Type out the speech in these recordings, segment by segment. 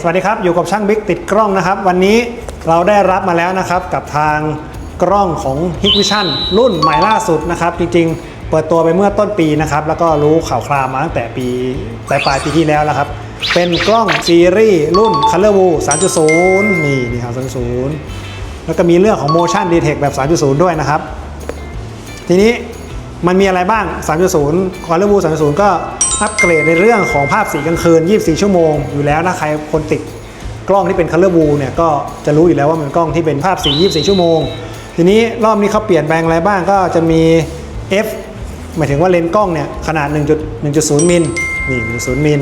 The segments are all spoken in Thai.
สวัสดีครับ อยู่กับช่างบิ๊กติดกล้องนะครับ วันนี้เราได้รับมาแล้วนะครับกับทางกล้องของ Hikvision รุ่นใหม่ล่าสุดนะครับ จริงๆ เปิดตัวไปเมื่อต้นปีนะครับ แล้วก็รู้ข่าวคราวมาตั้งแต่ปีปลายปลายปีที่แล้วแล้วครับ เป็นกล้องซีรีส์รุ่น Color View 3.0 นี่นี่ครับ3.0 แล้วก็มีเรื่องของ motion detect แบบ 3.0 ด้วยนะครับ ทีนี้ มันมีอะไรบ้าง 3.0 Color View 3.0 ก็อัปเกรดในเรื่องของภาพสีกลางคืน 24 ชั่วโมงอยู่แล้วนะใครคนติดกล้องที่เป็น Color View เนี่ยก็จะรู้อยู่แล้วว่ามันกล้องที่เป็นภาพสี 24 ชั่วโมง ทีนี้รอบนี้เขาเปลี่ยนแปลงอะไรบ้างก็จะมี f หมายถึงว่าเลนส์กล้องเนี่ยขนาด 1.1.0 มิลนี่1.0มิล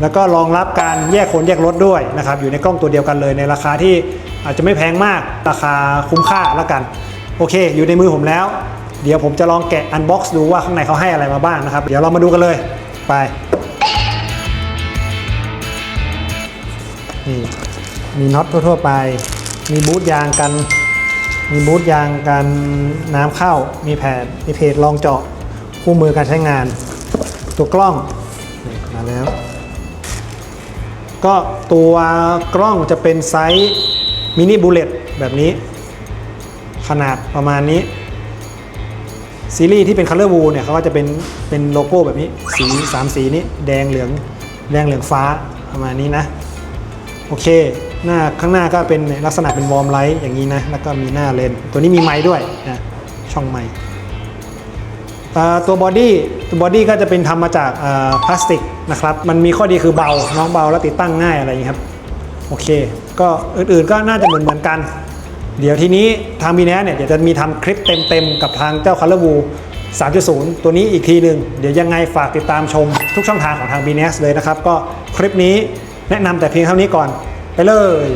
แล้วก็รองรับการแยกคนแยกรถด้วยนะครับอยู่ในกล้องตัวเดียวกันเลยในราคาที่อาจจะไม่แพงมากราคาคุ้มค่าแล้วกัน โอเค อยู่ในมือผมแล้ว เดี๋ยวผมจะลองแกะอันบ็อกซ์ดูว่าข้างในเขาให้อะไรมาบ้างนะครับ เดี๋ยวเรามาดูกันเลยไปนี่มีน็อตทั่วๆไป มีบูทยางกัน มีบูทยางกันน้ำเข้า มีแผ่นมีเพจรองเจาะคู่มือการใช้งาน ตัวกล้องมาแล้ว ก็ตัวกล้องจะเป็นไซส์มินิบูเลตแบบนี้ ขนาดประมาณนี้ ซีรีส์ที่เป็น Color View เนี่ยเขาก็จะเป็นเป็นโลโก้แบบนี้สีสามสีนี้แดงเหลืองแดงเหลืองฟ้าประมาณนี้นะโอเค หน้าข้างหน้าก็เป็นลักษณะเป็นวอร์มไลท์อย่างนี้นะแล้วก็มีหน้าเลนส์ตัวนี้มีไม้ด้วยนะช่องไม้ตัวบอดี้ตัวบอดี้ก็จะเป็นทำมาจากพลาสติกนะครับมันมีข้อดีคือเบาน้องเบาแล้วติดตั้งง่ายอะไรอย่างนี้ครับโอเค ก็อื่นๆก็น่าจะเหมือนเหมือนๆกัน เดี๋ยวทีนี้ทางบีแนเนี่ยเดี๋ยวจะมีทำคลิปเต็มๆ กับทางเจ้า Color View 3.0 ตัวนี้อีกทีหนึ่งเดี๋ยวยังไงฝากติดตามชมทุกช่องทางของทาง b n s เลยนะครับ ก็คลิปนี้แนะนำแต่เพียงเท่านี้ก่อน ไปเลย